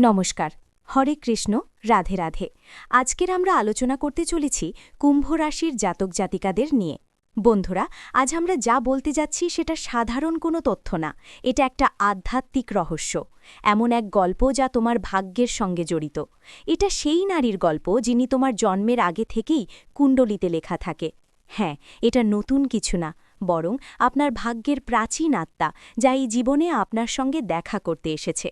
নমস্কার। হরে কৃষ্ণ, রাধে রাধে। আজকের আমরা আলোচনা করতে চলেছি কুম্ভ রাশির জাতক জাতিকাদের নিয়ে। বন্ধুরা, আজ আমরা যা বলতে যাচ্ছি সেটা সাধারণ কোনো তথ্য না। এটা একটা আধ্যাত্মিক রহস্য। এমন এক গল্প যা তোমার ভাগ্যের সঙ্গে জড়িত। এটা সেই নারীর গল্প যিনি তোমার জন্মের আগে থেকেই কুণ্ডলিতে লেখা থাকে। হ্যাঁ এটা নতুন কিছু না, বরং আপনার ভাগ্যের প্রাচীন আত্মা যা এই জীবনে আপনার সঙ্গে দেখা করতে এসেছে।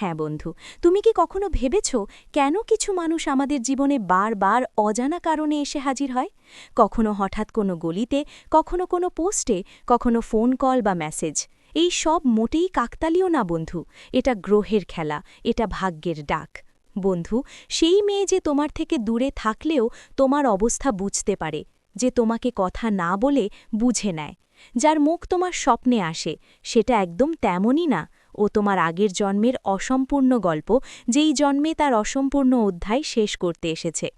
হ্যাঁ বন্ধু, তুমি কি কখনো ভেবেছ কেন কিছু মানুষ আমাদের জীবনে বারবার অজানা কারণে এসে হাজির হয়? কখনো হঠাৎ কোনো গলিতে, কখনো কোনো পোস্টে, কখনো ফোন কল বা মেসেজ এই সব মোটেই কাকতালীয় না বন্ধু, এটা গ্রহের খেলা, এটা ভাগ্যের ডাক। বন্ধু, সেই মেয়ে যে তোমার থেকে দূরে থাকলেও তোমার অবস্থা বুঝতে পারে, যে তোমাকে কথা না বলে বুঝে নেয়। যার মুখ তোমার স্বপ্নে আসে, সেটা একদম তেমনই না। ও তোমার আগের জন্মের অসম্পূর্ণ গল্প, যেই জন্মে তার অসম্পূর্ণ অধ্যায় শেষ করতে এসেছে।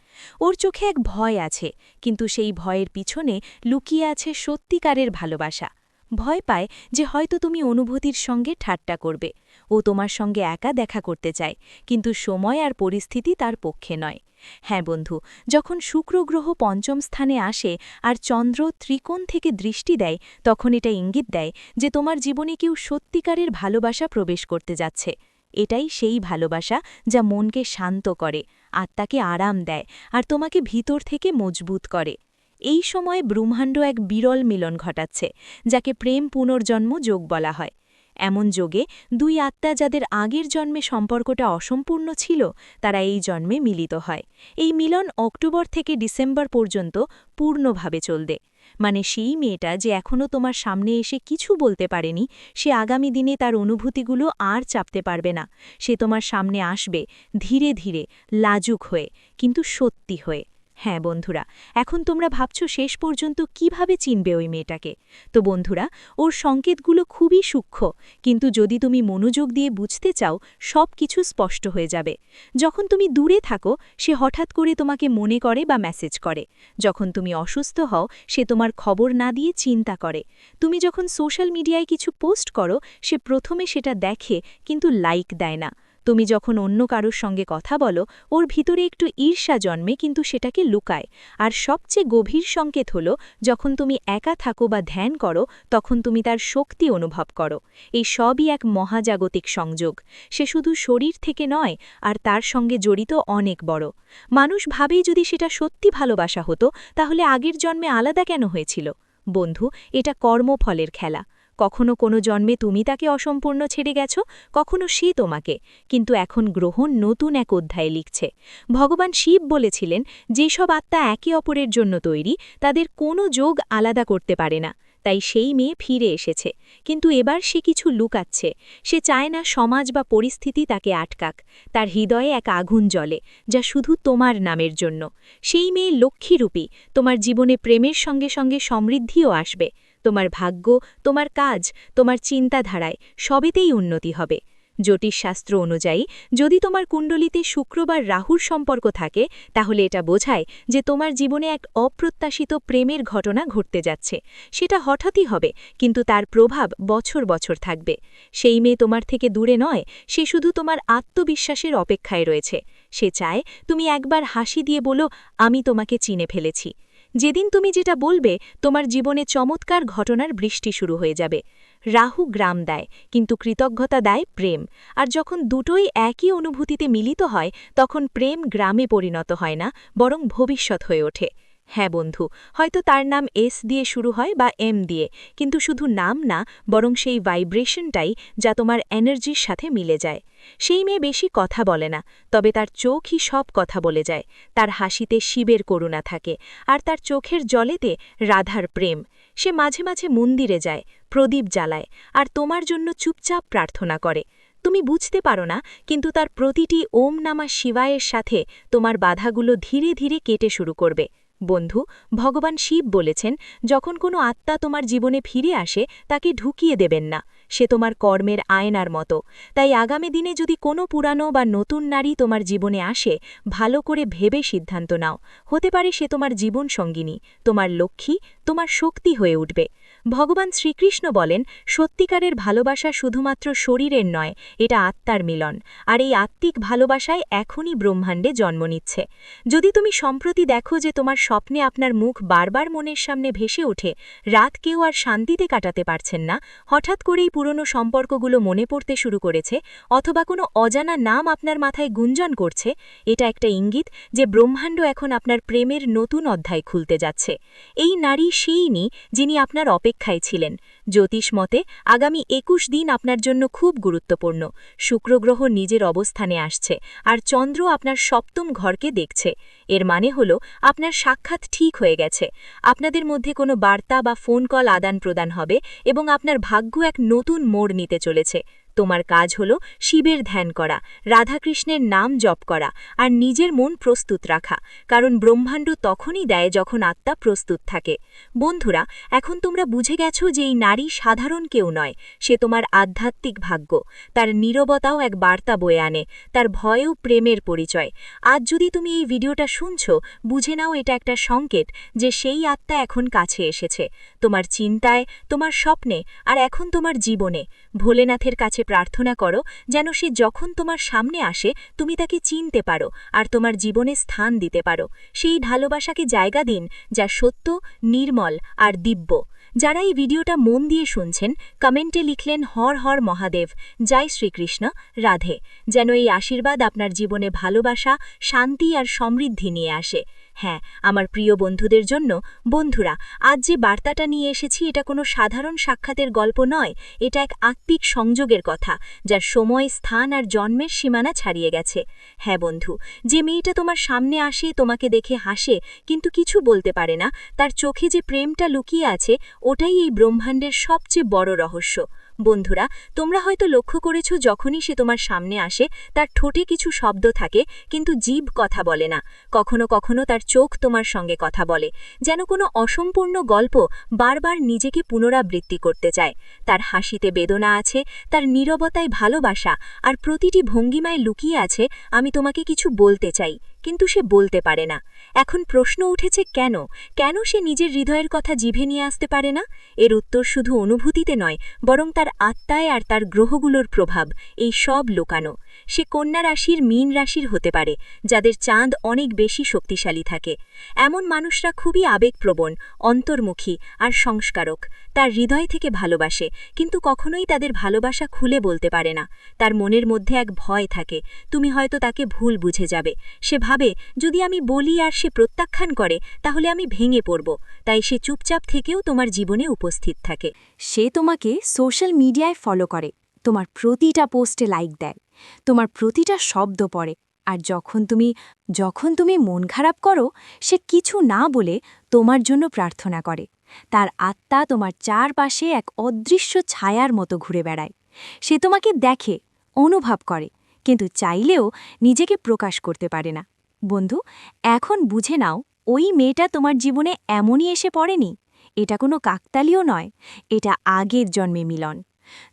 ওর চোখে এক ভয় আছে, কিন্তু সেই ভয়ের পিছনে লুকিয়ে আছে সত্যিকারের ভালোবাসা। ভয় পায় যে হয়তো তুমি অনুভূতির সঙ্গে ঠাট্টা করবে। ও তোমার সঙ্গে একা দেখা করতে চায়, কিন্তু সময় আর পরিস্থিতি তার পক্ষে নয়। হ্যাঁ বন্ধু, যখন শুক্র গ্রহ পঞ্চম স্থানে আসে আর চন্দ্র ত্রিকোণ থেকে দৃষ্টি দেয়, তখন এটা ইঙ্গিত দেয় যে তোমার জীবনে কেউ সত্যিকারের ভালোবাসা প্রবেশ করতে যাচ্ছে। এটাই সেই ভালোবাসা যা মনকে শান্ত করে, আত্মাকে আরাম দেয় আর তোমাকে ভিতর থেকে মজবুত করে। এই সময় ব্রহ্মাণ্ড এক বিরল মিলন ঘটাচ্ছে, যাকে প্রেম পুনর্জন্ম যোগ বলা হয়। এমন যোগে দুই আত্মা যাদের আগের জন্মে সম্পর্কটা অসম্পূর্ণ ছিল, তারা এই জন্মে মিলিত হয়। এই মিলন অক্টোবর থেকে ডিসেম্বর পর্যন্ত পূর্ণভাবে চলবে। মানে সেই মেয়েটা যে এখনও তোমার সামনে এসে কিছু বলতে পারেনি, সে আগামী দিনে তার অনুভূতিগুলো আর চাপতে পারবে না। সে তোমার সামনে আসবে ধীরে ধীরে, লাজুক হয়ে, কিন্তু সত্যি হয়ে। হ্যাঁ বন্ধুরা, এখন তোমরা ভাবছ শেষ পর্যন্ত কীভাবে চিনবে ওই মেয়েটাকে? তো বন্ধুরা, ওর সংকেতগুলো খুবই সূক্ষ্ম, কিন্তু যদি তুমি মনোযোগ দিয়ে বুঝতে চাও, সব কিছু স্পষ্ট হয়ে যাবে। যখন তুমি দূরে থাকো, সে হঠাৎ করে তোমাকে মনে করে বা মেসেজ করে। যখন তুমি অসুস্থ হও, সে তোমার খবর না দিয়ে চিন্তা করে। তুমি যখন সোশ্যাল মিডিয়ায় কিছু পোস্ট করো, সে প্রথমে সেটা দেখে, কিন্তু লাইক দেয় না। তুমি যখন অন্য কারোর সঙ্গে কথা বলো, ওর ভিতরে একটু ঈর্ষা জন্মে কিন্তু সেটাকে লুকায়। আর সবচেয়ে গভীর সংকেত হল, যখন তুমি একা থাকো বা ধ্যান করো, তখন তুমি তার শক্তি অনুভব করো। এই সবই এক মহাজাগতিক সংযোগ। সে শুধু শরীর থেকে নয়, আর তার সঙ্গে জড়িত অনেক বড়। মানুষ ভাবেই যদি সেটা সত্যি ভালোবাসা হতো, তাহলে আগের জন্মে আলাদা কেন হয়েছিল? বন্ধু, এটা কর্মফলের খেলা। কখনো কোনো জন্মে তুমি তাকে অসম্পূর্ণ ছেড়ে গেছ, কখনো সে তোমাকে, কিন্তু এখন গ্রহণ নতুন এক অধ্যায়ে লিখছে। ভগবান শিব বলেছিলেন, যেসব আত্মা একে অপরের জন্য তৈরি, তাদের কোনো যোগ আলাদা করতে পারে না। তাই সেই মেয়ে ফিরে এসেছে। কিন্তু এবার সে কিছু লুকাচ্ছে। সে চায় না সমাজ বা পরিস্থিতি তাকে আটকাক। তার হৃদয়ে এক আগুন জ্বলে, যা শুধু তোমার নামের জন্য। সেই মেয়ে লক্ষ্মীরূপী, তোমার জীবনে প্রেমের সঙ্গে সঙ্গে সমৃদ্ধিও আসবে। তোমার ভাগ্য, তোমার কাজ, তোমার চিন্তাধারায় সবেতেই উন্নতি হবে। জ্যোতিষশাস্ত্র অনুযায়ী, যদি তোমার কুণ্ডলিতে শুক্রবার রাহুর সম্পর্ক থাকে, তাহলে এটা বোঝায় যে তোমার জীবনে এক অপ্রত্যাশিত প্রেমের ঘটনা ঘটতে যাচ্ছে। সেটা হঠাৎই হবে, কিন্তু তার প্রভাব বছর বছর থাকবে। সেই মেয়ে তোমার থেকে দূরে নয়, সে শুধু তোমার আত্মবিশ্বাসের অপেক্ষায় রয়েছে। সে চায়, তুমি একবার হাসি দিয়ে বলো, আমি তোমাকে চিনে ফেলেছি। যেদিন তুমি যেটা বলবে, তোমার জীবনে চমৎকার ঘটনার বৃষ্টি শুরু হয়ে যাবে। রাহু গ্রাম দেয়, কিন্তু কৃতজ্ঞতা দেয় প্রেম। আর যখন দুটোই একই অনুভূতিতে মিলিত হয়, তখন প্রেম গ্রামে পরিণত হয় না, বরং ভবিষ্যৎ হয়ে ওঠে। হ্যাঁ বন্ধু, হয়তো তার নাম এস দিয়ে শুরু হয় বা এম দিয়ে, কিন্তু শুধু নাম না, বরং সেই ভাইব্রেশনটাই যা তোমার এনার্জির সাথে মিলে যায়। সেই মেয়ে বেশি কথা বলে না, তবে তার চোখই সব কথা বলে যায়। তার হাসিতে শিবের করুণা থাকে, আর তার চোখের জলেতে রাধার প্রেম। সে মাঝে মাঝে মন্দিরে যায়, প্রদীপ জ্বালায়, আর তোমার জন্য চুপচাপ প্রার্থনা করে। তুমি বুঝতে পারো না, কিন্তু তার প্রতিটি ওম নামা শিবায়ের সাথে তোমার বাধাগুলো ধীরে ধীরে কেটে শুরু করবে। বন্ধু, ভগবান শিব বলেছেন, যখন কোনো আত্মা তোমার জীবনে ফিরে আসে, তাকে ঢুকিয়ে দেবেন না। সে তোমার কর্মের আয়নার মতো। তাই আগামী দিনে যদি কোনো পুরানো বা নতুন নারী তোমার জীবনে আসে, ভালো করে ভেবে সিদ্ধান্ত নাও। হতে পারে সে তোমার জীবন সঙ্গিনী, তোমার লক্ষ্মী, তোমার শক্তি হয়ে উঠবে। ভগবান শ্রীকৃষ্ণ বলেন, সত্যিকারের ভালোবাসা শুধুমাত্র শরীরের নয়, এটা আত্মার মিলন। আর এই আত্মিক ভালোবাসায় এখনই ব্রহ্মাণ্ডে জন্ম নিচ্ছে। যদি তুমি সম্প্রতি দেখো যে তোমার স্বপ্নে আপনার মুখ বারবার মনের সামনে ভেসে ওঠে, রাত কেউ আর শান্তিতে কাটাতে পারছেন না, হঠাৎ করেই পুরনো সম্পর্কগুলো মনে পড়তে শুরু করেছে, অথবা কোনো অজানা নাম আপনার মাথায় গুঞ্জন করছে, এটা একটা ইঙ্গিত যে ব্রহ্মাণ্ড এখন আপনার প্রেমের নতুন অধ্যায় খুলতে যাচ্ছে। এই নারী সেই সেইনি যিনি আপনার অপেক্ষায় ছিলেন। জ্যোতিষ মতে, আগামী একুশ দিন আপনার জন্য খুব গুরুত্বপূর্ণ। শুক্রগ্রহ নিজের অবস্থানে আসছে, আর চন্দ্র আপনার সপ্তম ঘরকে দেখছে। এর মানে হল, আপনার সাক্ষাৎ ঠিক হয়ে গেছে। আপনাদের মধ্যে কোনো বার্তা বা ফোন কল আদান প্রদান হবে এবং আপনার ভাগ্য এক নতুন মোড় নিতে চলেছে। তোমার কাজ হল শিবের ধ্যান করা, রাধাকৃষ্ণের নাম জপ করা আর নিজের মন প্রস্তুত রাখা, কারণ ব্রহ্মাণ্ড তখনই দেয় যখন আত্মা প্রস্তুত থাকে। বন্ধুরা, এখন তোমরা বুঝে গেছো যে এই নারী সাধারণ কেউ নয়, সে তোমার আধ্যাত্মিক ভাগ্য, তার নীরবতাও এক বার্তা বয়ে আনে, তার ভয়েও প্রেমের পরিচয়। আজ যদি তুমি এই ভিডিওটা শুনছ, বুঝে নাও এটা একটা সংকেত যে সেই আত্মা এখন কাছে এসেছে, তোমার চিন্তায়, তোমার স্বপ্নে আর এখন তোমার জীবনে। ভোলেনাথের কাছে প্রার্থনা করো যেন সে যখন তোমার সামনে আসে, তুমি তাকে চিনতে পারো আর তোমার জীবনে স্থান দিতে পারো। সেই ভালোবাসাকে জায়গা দিন যা সত্য, নির্মল আর দিব্য। যারা এই ভিডিওটা মন দিয়ে শুনছেন, কমেন্টে লিখলেন হর হর মহাদেব। জয় শ্রীকৃষ্ণ, রাধে। যেন এই আশীর্বাদ আপনার জীবনে ভালোবাসা, শান্তি আর সমৃদ্ধি নিয়ে আসে। হ্যাঁ আমার প্রিয় বন্ধুদের জন্য, বন্ধুরা, আজ যে বার্তাটা নিয়ে এসেছি এটা কোনো সাধারণ সাক্ষাতের গল্প নয়, এটা এক আত্মিক সংযোগের কথা, যার সময়, স্থান আর জন্মের সীমানা ছাড়িয়ে গেছে। হ্যাঁ বন্ধু, যে মেয়েটা তোমার সামনে আসে, তোমাকে দেখে হাসে, কিন্তু কিছু বলতে পারে না, তার চোখে যে প্রেমটা লুকিয়ে আছে, ওটাই এই ব্রহ্মাণ্ডের সবচেয়ে বড় রহস্য। বন্ধুরা, তোমরা হয়তো লক্ষ্য করেছ, যখনই সে তোমার সামনে আসে, তার ঠোঁটে কিছু শব্দ থাকে, কিন্তু জীব কথা বলে না। কখনো কখনো তার চোখ তোমার সঙ্গে কথা বলে। যেন কোনো অসম্পূর্ণ গল্প বারবার নিজেকে পুনরাবৃত্তি করতে চায়। তার হাসিতে বেদনা আছে, তার নীরবতায় ভালোবাসা, আর প্রতিটি ভঙ্গিমায় লুকিয়ে আছে, আমি তোমাকে কিছু বলতে চাই। কিন্তু সে বলতে পারে না। এখন প্রশ্ন উঠেছে কেন? কেন সে নিজের হৃদয়ের কথা জিভে নিয়ে আসতে পারে না? এর উত্তর শুধু অনুভূতিতে নয়, বরং তার আত্মায় আর তার গ্রহগুলোর প্রভাব, এই সব লুকানো। সে কন্যা রাশির মীন রাশির হতে পারে, যাদের চাঁদ অনেক বেশি শক্তিশালী থাকে। এমন মানুষরা খুবই আবেগপ্রবণ, অন্তর্মুখী আর সংস্কারক। তার হৃদয় থেকে ভালোবাসে, কিন্তু কখনোই তাদের ভালোবাসা খুলে বলতে পারে না। তার মনের মধ্যে এক ভয় থাকে, তুমি হয়তো তাকে ভুল বুঝে যাবে। সে ভাবে, যদি আমি বলি আর সে প্রত্যাখ্যান করে, তাহলে আমি ভেঙে পড়ব। তাই সে চুপচাপ থেকেও তোমার জীবনে উপস্থিত থাকে। সে তোমাকে সোশ্যাল মিডিয়ায় ফলো করে, তোমার প্রতিটা পোস্টে লাইক দেয়, তোমার প্রতিটা শব্দ পড়ে, আর যখন তুমি যখন তুমি মন খারাপ করো, সে কিছু না বলে তোমার জন্য প্রার্থনা করে। তার আত্মা তোমার চারপাশে এক অদৃশ্য ছায়ার মতো ঘুরে বেড়ায়। সে তোমাকে দেখে, অনুভব করে, কিন্তু চাইলেও নিজেকে প্রকাশ করতে পারে না। বন্ধু, এখন বুঝে নাও, ওই মেয়েটা তোমার জীবনে এমনই এসে পড়েনি। এটা কোনো কাকতালীয় নয়, এটা আগের জন্মে মিলন।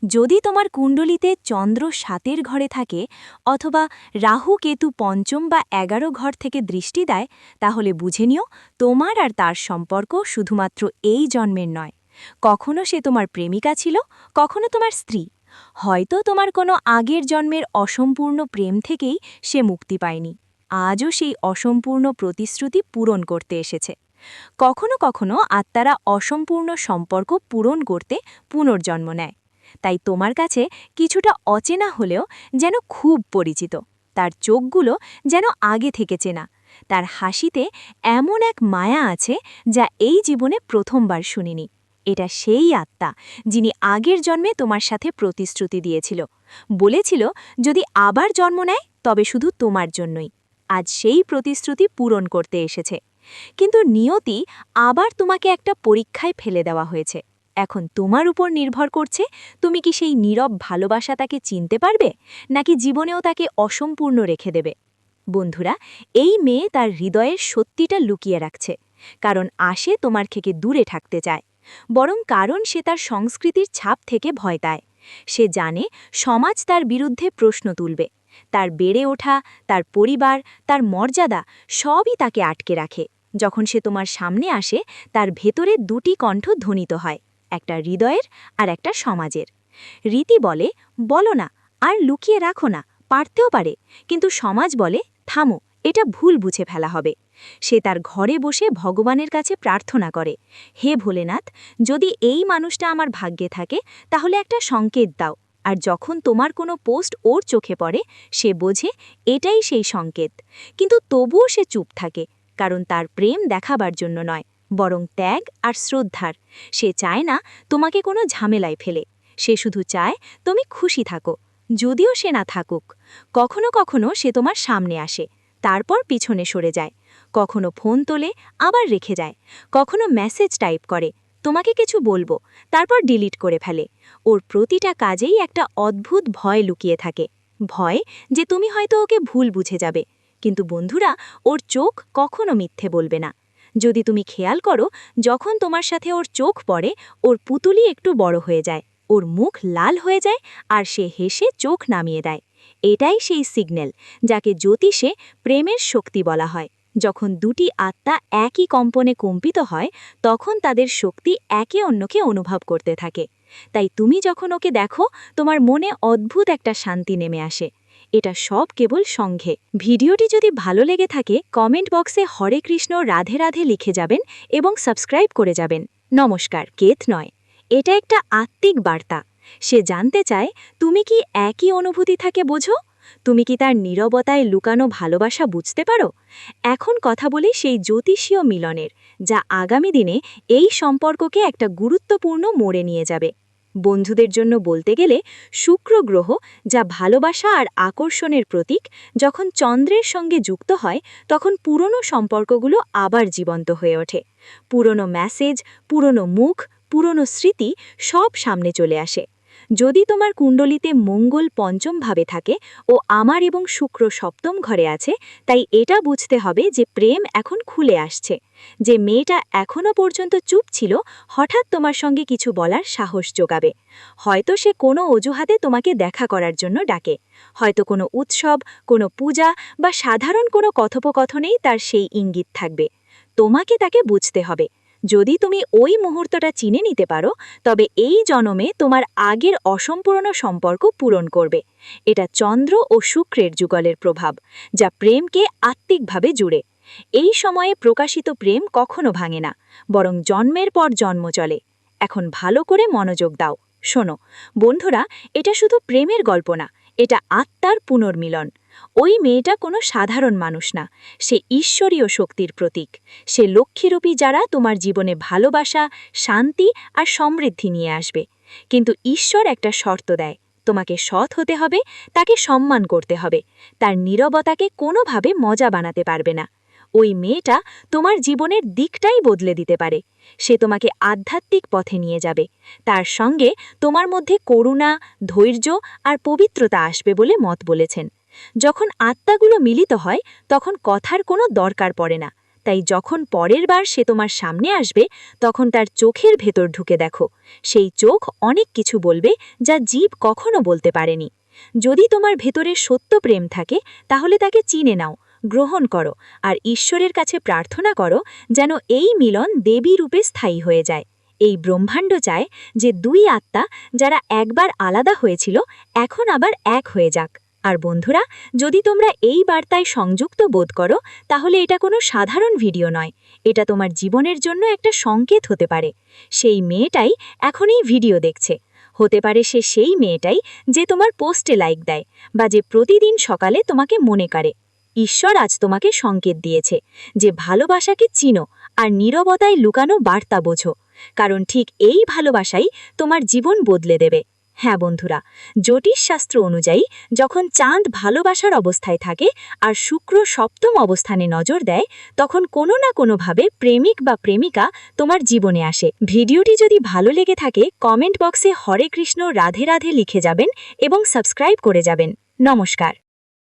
যদি তোমার কুণ্ডলিতে চন্দ্র সাতের ঘরে থাকে অথবা রাহু কেতু পঞ্চম বা এগারো ঘর থেকে দৃষ্টি দেয়, তাহলে বুঝে নিও, তোমার আর তার সম্পর্ক শুধুমাত্র এই জন্মের নয়। কখনো সে তোমার প্রেমিকা ছিল, কখনো তোমার স্ত্রী। হয়তো তোমার কোনো আগের জন্মের অসম্পূর্ণ প্রেম থেকেই সে মুক্তি পায়নি। আজও সেই অসম্পূর্ণ প্রতিশ্রুতি পূরণ করতে এসেছে। কখনো কখনো আত্মারা অসম্পূর্ণ সম্পর্ক পূরণ করতে পুনর্জন্ম নেয়। তাই তোমার কাছে কিছুটা অচেনা হলেও যেন খুব পরিচিত। তার চোখগুলো যেন আগে থেকে চেনা। তার হাসিতে এমন এক মায়া আছে যা এই জীবনে প্রথমবার শুনিনি। এটা সেই আত্মা যিনি আগের জন্মে তোমার সাথে প্রতিশ্রুতি দিয়েছিল। বলেছিল, যদি আবার জন্ম নেয়, তবে শুধু তোমার জন্যই। আজ সেই প্রতিশ্রুতি পূরণ করতে এসেছে। কিন্তু নিয়তি আবার তোমাকে একটা পরীক্ষায় ফেলে দেওয়া হয়েছে। এখন তোমার উপর নির্ভর করছে তুমি কি সেই নীরব ভালোবাসা তাকে চিনতে পারবে, নাকি জীবনেও তাকে অসম্পূর্ণ রেখে দেবে? বন্ধুরা, এই মেয়ে তার হৃদয়ের সত্যিটা লুকিয়ে রাখছে, কারণ আসে তোমার থেকে দূরে থাকতে চায়। বরং কারণ সে তার সংস্কৃতির ছাপ থেকে ভয় পায়। সে জানে সমাজ তার বিরুদ্ধে প্রশ্ন তুলবে। তার বেড়ে ওঠা, তার পরিবার, তার মর্যাদা সবই তাকে আটকে রাখে। যখন সে তোমার সামনে আসে, তার ভেতরে দুটি কণ্ঠ ধ্বনিত হয়, একটা হৃদয়ের আর একটা সমাজের। রীতি বলে, বলো না আর লুকিয়ে রাখো না, পারতেও পারে। কিন্তু সমাজ বলে, থামো, এটা ভুল বুঝে ফেলা হবে। সে তার ঘরে বসে ভগবানের কাছে প্রার্থনা করে, হে ভোলেনাথ, যদি এই মানুষটা আমার ভাগ্যে থাকে, তাহলে একটা সংকেত দাও। আর যখন তোমার কোনো পোস্ট ওর চোখে পড়ে, সে বোঝে এটাই সেই সংকেত। কিন্তু তবুও সে চুপ থাকে, কারণ তার প্রেম দেখাবার জন্য নয়, বরং ত্যাগ আর শ্রদ্ধার। সে চায় না তোমাকে কোনো ঝামেলায় ফেলে। সে শুধু চায় তুমি খুশি থাকো, যদিও সে না থাকুক। কখনো কখনো সে তোমার সামনে আসে, তারপর পিছনে সরে যায়। কখনো ফোন তোলে, আবার রেখে যায়। কখনো মেসেজ টাইপ করে তোমাকে কিছু বলব। তারপর ডিলিট করে ফেলে। ওর প্রতিটা কাজেই একটা অদ্ভুত ভয় লুকিয়ে থাকে। ভয় যে তুমি হয়তো ওকে ভুল বুঝে যাবে। কিন্তু বন্ধুরা, ওর চোখ কখনো মিথ্যে বলবে না। যদি তুমি খেয়াল করো, যখন তোমার সাথে ওর চোখ পড়ে, ওর পুতুলি একটু বড় হয়ে যায়। ওর মুখ লাল হয়ে যায় আর সে হেসে চোখ নামিয়ে দেয়। এটাই সেই সিগন্যাল যাকে জ্যোতিষে প্রেমের শক্তি বলা হয়। যখন দুটি আত্মা একই কম্পনে কম্পিত হয়, তখন তাদের শক্তি একে অন্যকে অনুভব করতে থাকে। তাই তুমি যখন ওকে দেখো, তোমার মনে অদ্ভুত একটা শান্তি নেমে আসে। এটা সব কেবল সঙ্ঘে ভিডিওটি যদি ভালো লেগে থাকে, কমেন্ট বক্সে হরে কৃষ্ণ, রাধে রাধে লিখে যাবেন এবং সাবস্ক্রাইব করে যাবেন। নমস্কার, কেত নয়। এটা একটা আত্মিক বার্তা। সে জানতে চায়, তুমি কি একই অনুভূতি থাকে বোঝো? তুমি কি তার নীরবতায় লুকানো ভালোবাসা বুঝতে পারো? এখন কথা বলি সেই জ্যোতিষীয় মিলনের, যা আগামী দিনে এই সম্পর্ককে একটা গুরুত্বপূর্ণ মোড়ে নিয়ে যাবে। বন্ধুদের জন্য বলতে গেলে শুক্র গ্রহ, যা ভালোবাসা আর আকর্ষণের প্রতীক, যখন চন্দ্রের সঙ্গে যুক্ত হয়, তখন পুরনো সম্পর্কগুলো আবার জীবন্ত হয়ে ওঠে। পুরনো মেসেজ পুরনো মুখ, পুরনো স্মৃতি সব সামনে চলে আসে। যদি তোমার কুণ্ডলিতে মঙ্গল পঞ্চম ভাবে থাকে ও আমার এবং শুক্র সপ্তম ঘরে আছে, তাই এটা বুঝতে হবে যে প্রেম এখন খুলে আসছে। যে মেয়েটা এখনও পর্যন্ত চুপ ছিল, হঠাৎ তোমার সঙ্গে কিছু বলার সাহস যোগাবে। হয়তো সে কোনো অজুহাতে তোমাকে দেখা করার জন্য ডাকে। হয়তো কোনো উৎসব, কোনো পূজা বা সাধারণ কোনো কথোপকথনেই তার সেই ইঙ্গিত থাকবে। তোমাকে তাকে বুঝতে হবে। যদি তুমি ওই মুহূর্তটা চিনে নিতে পারো, তবে এই জনমে তোমার আগের অসম্পূর্ণ সম্পর্ক পূরণ করবে। এটা চন্দ্র ও শুক্রের যুগলের প্রভাব, যা প্রেমকে আত্মিকভাবে জুড়ে। এই সময়ে প্রকাশিত প্রেম কখনো ভাঙে না, বরং জন্মের পর জন্ম চলে। এখন ভালো করে মনোযোগ দাও। শোনো, বন্ধুরা, এটা শুধু প্রেমের গল্প না, এটা আত্মার পুনর্মিলন। ওই মেয়েটা কোনো সাধারণ মানুষ না, সে ঈশ্বরীয় শক্তির প্রতীক। সে লক্ষ্মীরূপী যারা তোমার জীবনে ভালোবাসা, শান্তি আর সমৃদ্ধি নিয়ে আসবে। কিন্তু ঈশ্বর একটা শর্ত দেয়, তোমাকে সৎ হতে হবে, তাকে সম্মান করতে হবে। তার নীরবতাকে কোনোভাবে মজা বানাতে পারবে না। ওই মেয়েটা তোমার জীবনের দিকটাই বদলে দিতে পারে। সে তোমাকে আধ্যাত্মিক পথে নিয়ে যাবে। তার সঙ্গে তোমার মধ্যে করুণা, ধৈর্য আর পবিত্রতা আসবে বলে মত বলেছেন। যখন আত্মাগুলো মিলিত হয়, তখন কথার কোনো দরকার পড়ে না। তাই যখন পরের বার সে তোমার সামনে আসবে, তখন তার চোখের ভেতর ঢুকে দেখো। সেই চোখ অনেক কিছু বলবে যা জীব কখনো বলতে পারেনি। যদি তোমার ভেতরে সত্য প্রেম থাকে, তাহলে তাকে চিনে নাও, গ্রহণ করো, আর ঈশ্বরের কাছে প্রার্থনা করো যেন এই মিলন দেবী রূপে স্থায়ী হয়ে যায়। এই ব্রহ্মাণ্ড চায় যে দুই আত্মা যারা একবার আলাদা হয়েছিল, এখন আবার এক হয়ে যাক। আর বন্ধুরা, যদি তোমরা এই বার্তায় সংযুক্ত বোধ করো, তাহলে এটা কোনো সাধারণ ভিডিও নয়। এটা তোমার জীবনের জন্য একটা সংকেত হতে পারে। সেই মেয়েটাই এখন এই ভিডিও দেখছে। হতে পারে সে সেই মেয়েটাই যে তোমার পোস্টে লাইক দেয় বা যে প্রতিদিন সকালে তোমাকে মনে করে। ঈশ্বর আজ তোমাকে সংকেত দিয়েছে যে ভালোবাসাকে চিনো আর নীরবতায় লুকানো বার্তা বোঝো। কারণ ঠিক এই ভালোবাসাই তোমার জীবন বদলে দেবে। হ্যাঁ বন্ধুরা জ্যোতিষশাস্ত্র অনুযায়ী যখন চাঁদ ভালোবাসার অবস্থায় থাকে আর শুক্র সপ্তম অবস্থানে নজর দেয়, তখন কোনো না কোনোভাবে প্রেমিক বা প্রেমিকা তোমার জীবনে আসে। ভিডিওটি যদি ভালো লেগে থাকে কমেন্ট বক্সে হরে কৃষ্ণ রাধে রাধে লিখে যাবেন এবং সাবস্ক্রাইব করে যাবেন। নমস্কার।